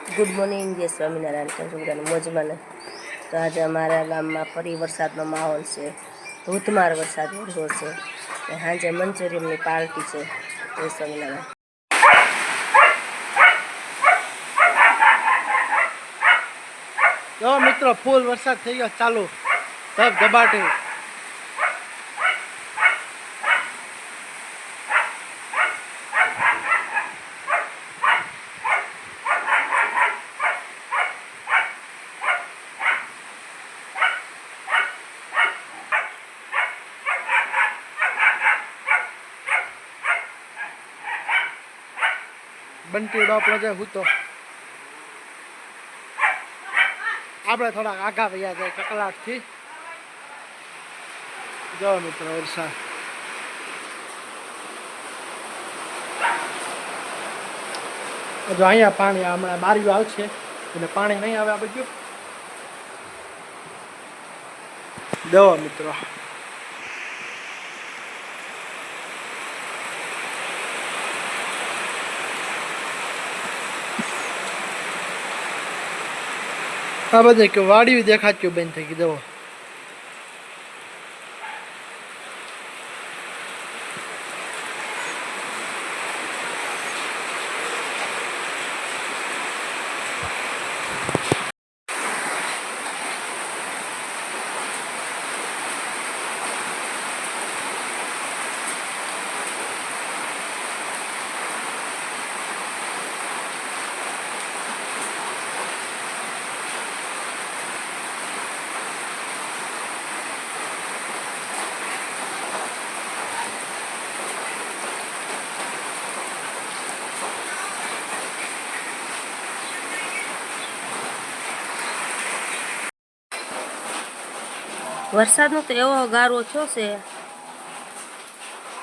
Good morning જય સ્વામિનારાયણ. કેમ છો બધાને? મોજમાં તો આજે અમારા ગામમાં ફરી વરસાદનો માહોલ છે. ધોધમાર વરસાદ વરસો છે. અને સાંજે મંચુરિયમની પાર્ટી છે. જય સ્વામિનારાયણ. જો મિત્રો, ફૂલ વરસાદ થઈ ગયો. ચાલુ ધબ ધબાટી બંટી ડોપલો છે હું તો આપણે થોડાક આઘા વયા જાય કકલાટથી જો મિત્રો, વરસાદ. જો અહીંયા પાણી હમણાં બારીઓ આવશે, એટલે પાણી નહીં આવે આપણે બધું દવા મિત્રો. આ બધે કે વાડિયું દેખાતું બેન થઈ ગઈ વરસાદનો તો એવો ગારો છો છે.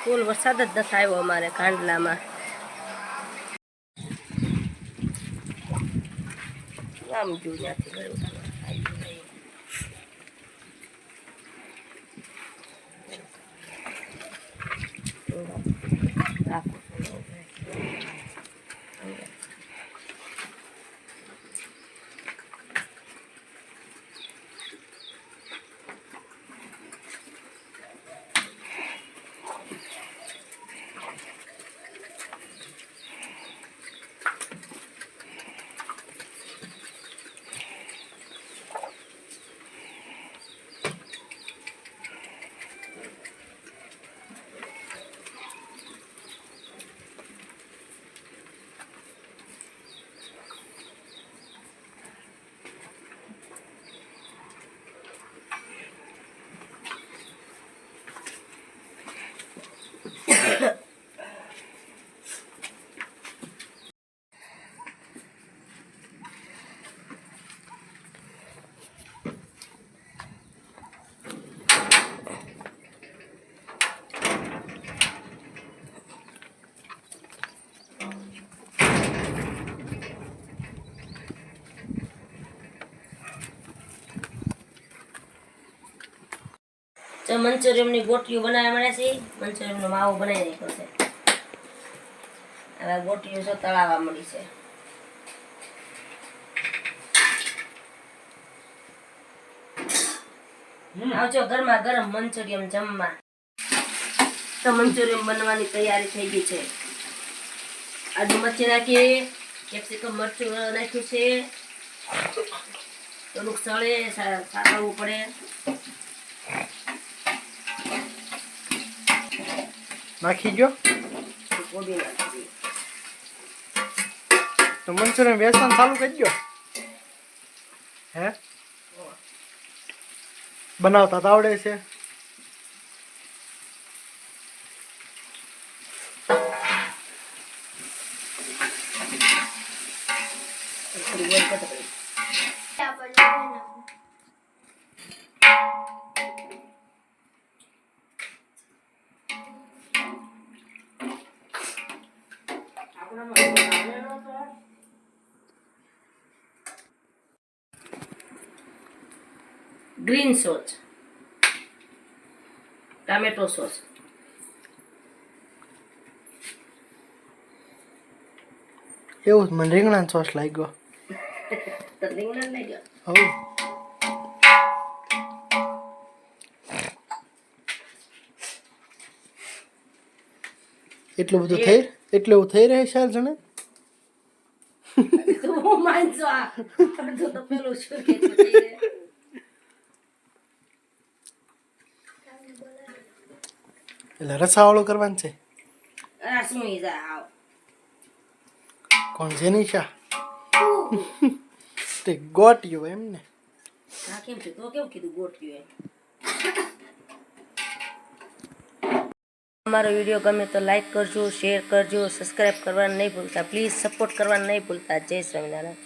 ફૂલ વરસાદ જ નથી આવ્યો અમારે કાંડલામાં આમ જો ત્યાંથી તો મંચુરિયમની ગોટીઓ બનાવવા મળે છે. મંચુરિયમનો માવો બનાવી નાખ્યો છે. હવે ગોટીઓ છે તળાવવા મળી છે. આવજો ગરમા ગરમ મંચુરિયમ જમવા. તો મંચુરિયમ બનવાની તૈયારી થઈ ગઈ છે. આદુ મરચી નાખીએ કેપ્સિકમ મરચું નાખ્યું છે. થોડુંક સળે સા- પડે. નાખી ગયો કોબી નાખી દઈએ. તો મંચુરિયન વેચવાનું ચાલુ કરી ગયો હે બનાવતા તો આવડે છે થોડી ગ્રીન સોસ ટામેટો સોસ એવું મને રીંગણા સોસ લાગ્યો. રીંગણા લાગ્યો. હવ એટલું બધું થઈ એટલું એવું થઈ રહે છે. જણે. એટલે રસાવાળો કરવાનું છે? કોણ જેનિશા? તે. ગોટ્યું એમ ને. કેમ છે? તો કેવું કીધું ગોઠવ્યું એમ? અમારો વીડિયો ગમે તો લાઈક કરજો શેર કરજો સબસ્ક્રાઈબ કરવાનું નહીં ભૂલતા. પ્લીઝ સપોર્ટ કરવાનું નહીં ભૂલતા. જય સ્વામિનારાયણ.